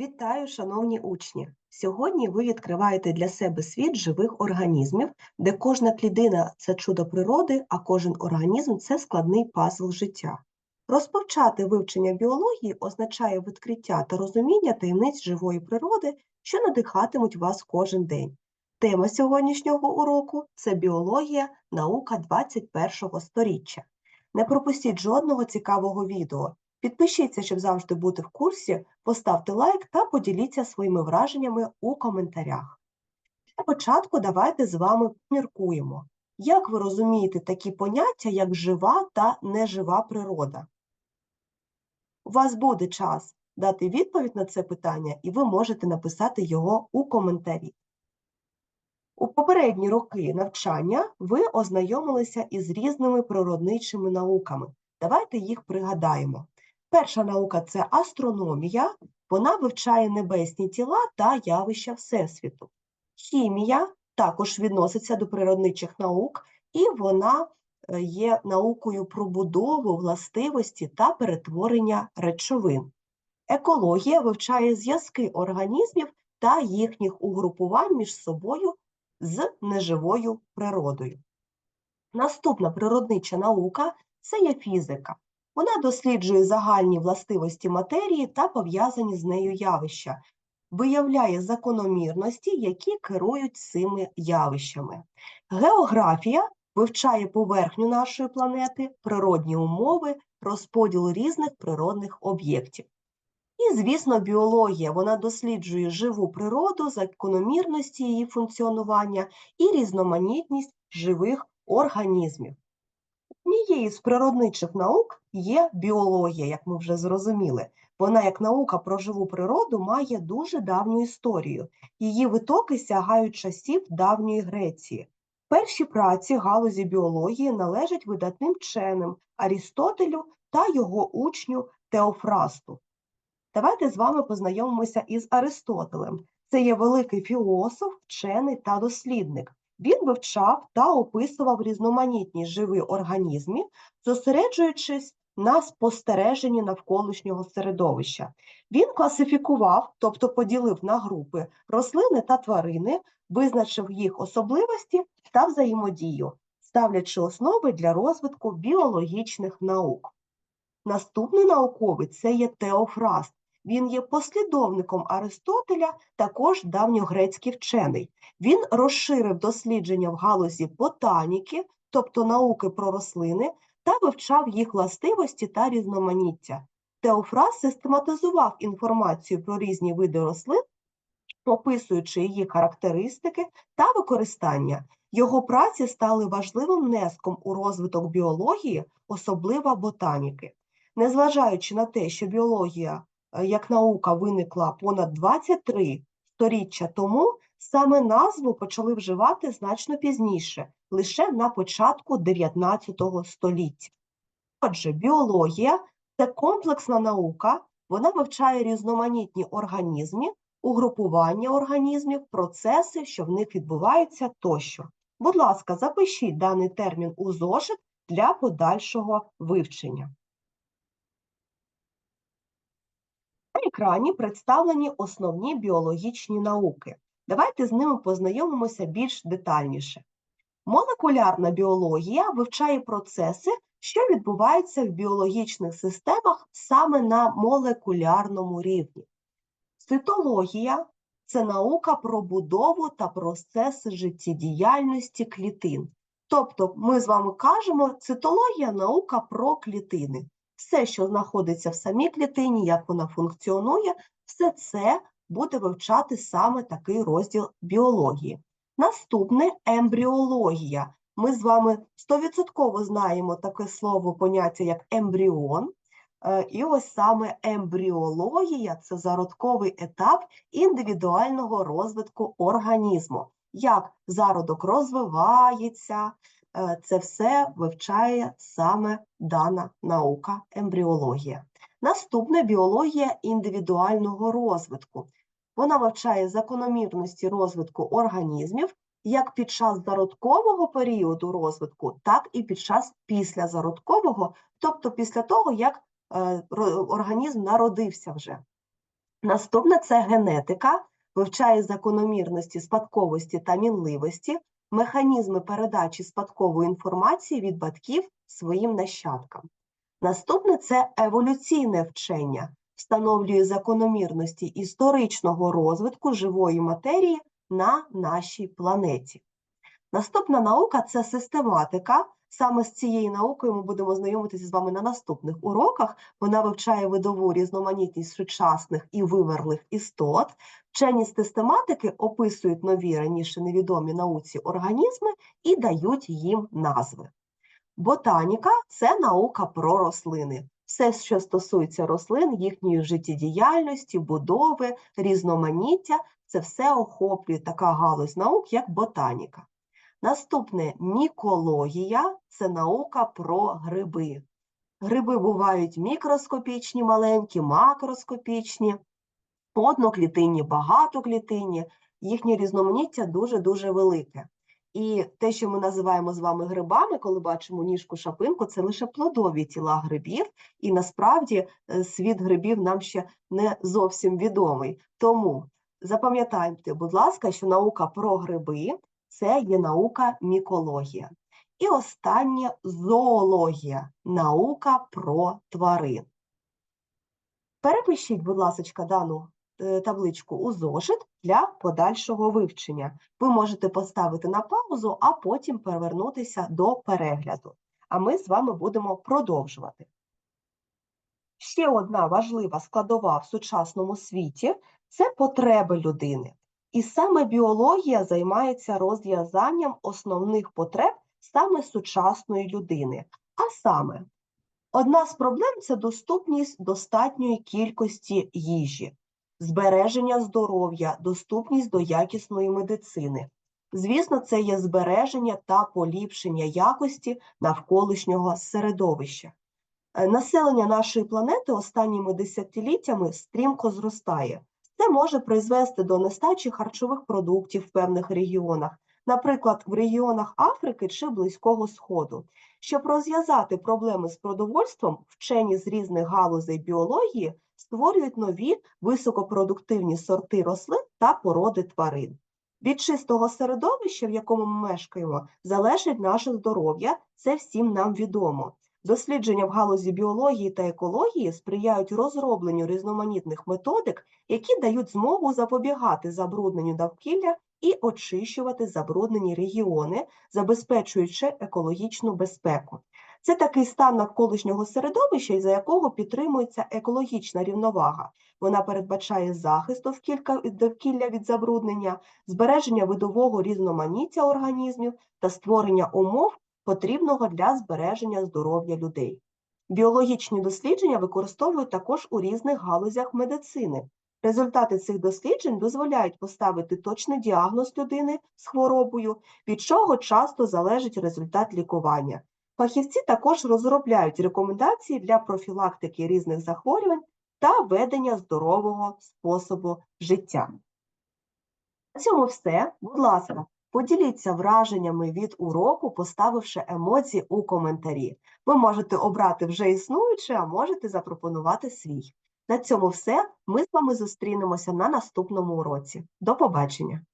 Вітаю, шановні учні! Сьогодні ви відкриваєте для себе світ живих організмів, де кожна клітина це чудо природи, а кожен організм це складний пазл життя. Розпочати вивчення біології означає відкриття та розуміння таємниць живої природи, що надихатимуть вас кожен день. Тема сьогоднішнього уроку це біологія, наука 21-го сторіччя. Не пропустіть жодного цікавого відео. Підпишіться, щоб завжди бути в курсі, поставте лайк та поділіться своїми враженнями у коментарях. Для початку давайте з вами поміркуємо, як ви розумієте такі поняття, як жива та нежива природа. У вас буде час дати відповідь на це питання, і ви можете написати його у коментарі. У попередні роки навчання ви ознайомилися із різними природничими науками. Давайте їх пригадаємо. Перша наука це астрономія, вона вивчає небесні тіла та явища Всесвіту. Хімія також відноситься до природничих наук, і вона е, є наукою про будову, властивості та перетворення речовин. Екологія вивчає зв'язки організмів та їхніх угрупувань між собою з неживою природою. Наступна природнича наука це є фізика. Вона досліджує загальні властивості матерії та пов'язані з нею явища, виявляє закономірності, які керують цими явищами. Географія вивчає поверхню нашої планети, природні умови, розподіл різних природних об'єктів. І, звісно, біологія вона досліджує живу природу, закономірності її функціонування і різноманітність живих організмів. Однією з природничих наук є біологія, як ми вже зрозуміли. Вона, як наука про живу природу, має дуже давню історію. Її витоки сягають часів давньої Греції. Перші праці галузі біології належать видатним вченим Арістотелю та його учню Теофрасту. Давайте з вами познайомимося із Аристотелем. Це є великий філософ, вчений та дослідник. Він вивчав та описував різноманітні живі організми, зосереджуючись на спостереженні навколишнього середовища. Він класифікував, тобто поділив на групи рослини та тварини, визначив їх особливості та взаємодію, ставлячи основи для розвитку біологічних наук. Наступний науковець це є Теофраст. Він є послідовником Аристотеля, також давньогрецький вчений. Він розширив дослідження в галузі ботаніки, тобто науки про рослини, та вивчав їх властивості та різноманіття. Теофраз систематизував інформацію про різні види рослин, описуючи її характеристики та використання. Його праці стали важливим внеском у розвиток біології, особливо ботаніки. Незважаючи на те, що біологія як наука виникла понад 23 сторіччя тому, саме назву почали вживати значно пізніше, лише на початку 19 століття. Отже, біологія це комплексна наука, вона вивчає різноманітні організми, угрупування організмів, процеси, що в них відбуваються тощо. Будь ласка, запишіть даний термін у зошит для подальшого вивчення. На екрані представлені основні біологічні науки. Давайте з ними познайомимося більш детальніше. Молекулярна біологія вивчає процеси, що відбуваються в біологічних системах саме на молекулярному рівні. Цитологія це наука про будову та процеси життєдіяльності клітин. Тобто, ми з вами кажемо, цитологія наука про клітини все, що знаходиться в самій клітині, як вона функціонує, все це буде вивчати саме такий розділ біології. Наступне ембріологія. Ми з вами стовідсотково знаємо таке слово поняття, як ембріон. Е, і ось саме ембріологія це зародковий етап індивідуального розвитку організму. Як зародок розвивається, це все вивчає саме дана наука ембріологія. Наступне біологія індивідуального розвитку. Вона вивчає закономірності розвитку організмів як під час зародкового періоду розвитку, так і під час післязародкового, тобто після того, як е, організм народився вже. Наступне це генетика, вивчає закономірності спадковості та мінливості, механізми передачі спадкової інформації від батьків своїм нащадкам. Наступне це еволюційне вчення, встановлює закономірності історичного розвитку живої матерії на нашій планеті. Наступна наука це систематика. Саме з цією наукою ми будемо знайомитися з вами на наступних уроках. Вона вивчає видову різноманітність сучасних і вимерлих істот. Вчені систематики описують нові раніше невідомі науці організми і дають їм назви. Ботаніка це наука про рослини. Все, що стосується рослин, їхньої життєдіяльності, будови, різноманіття, це все охоплює така галузь наук, як ботаніка. Наступне мікологія це наука про гриби. Гриби бувають мікроскопічні, маленькі, макроскопічні, одноклітинні, багатоклітинні, їхнє різноманіття дуже-дуже велике. І те, що ми називаємо з вами грибами, коли бачимо ніжку шапинку, це лише плодові тіла грибів, і насправді е, світ грибів нам ще не зовсім відомий. Тому запам'ятайте, будь ласка, що наука про гриби це є наука мікологія. І останнє зоологія наука про тварин. Перепишіть, будь ласка, дану е, табличку у зошит для подальшого вивчення. Ви можете поставити на паузу, а потім повернутися до перегляду. А ми з вами будемо продовжувати. Ще одна важлива складова в сучасному світі це потреби людини. І саме біологія займається розв'язанням основних потреб саме сучасної людини. А саме, одна з проблем це доступність достатньої кількості їжі, збереження здоров'я, доступність до якісної медицини. Звісно, це є збереження та поліпшення якості навколишнього середовища. Е, Населення нашої планети останніми десятиліттями стрімко зростає. Це може призвести до нестачі харчових продуктів в певних регіонах, наприклад, в регіонах Африки чи Близького Сходу. Щоб розв'язати проблеми з продовольством, вчені з різних галузей біології створюють нові високопродуктивні сорти рослин та породи тварин. Від чистого середовища, в якому ми мешкаємо, залежить наше здоров'я, це всім нам відомо. Дослідження в галузі біології та екології сприяють розробленню різноманітних методик, які дають змогу запобігати забрудненню довкілля і очищувати забруднені регіони, забезпечуючи екологічну безпеку. Це такий стан навколишнього середовища, за якого підтримується екологічна рівновага. Вона передбачає захист довкілля- від забруднення, збереження видового різноманіття організмів та створення умов потрібного для збереження здоров'я людей. Біологічні дослідження використовують також у різних галузях медицини. Результати цих досліджень дозволяють поставити точний діагноз людини з хворобою, від чого часто залежить результат лікування. Фахівці також розробляють рекомендації для профілактики різних захворювань та ведення здорового способу життя. На цьому все. Будь ласка, поділіться враженнями від уроку, поставивши емоції у коментарі. Ви можете обрати вже існуючий, а можете запропонувати свій. На цьому все. Ми з вами зустрінемося на наступному уроці. До побачення!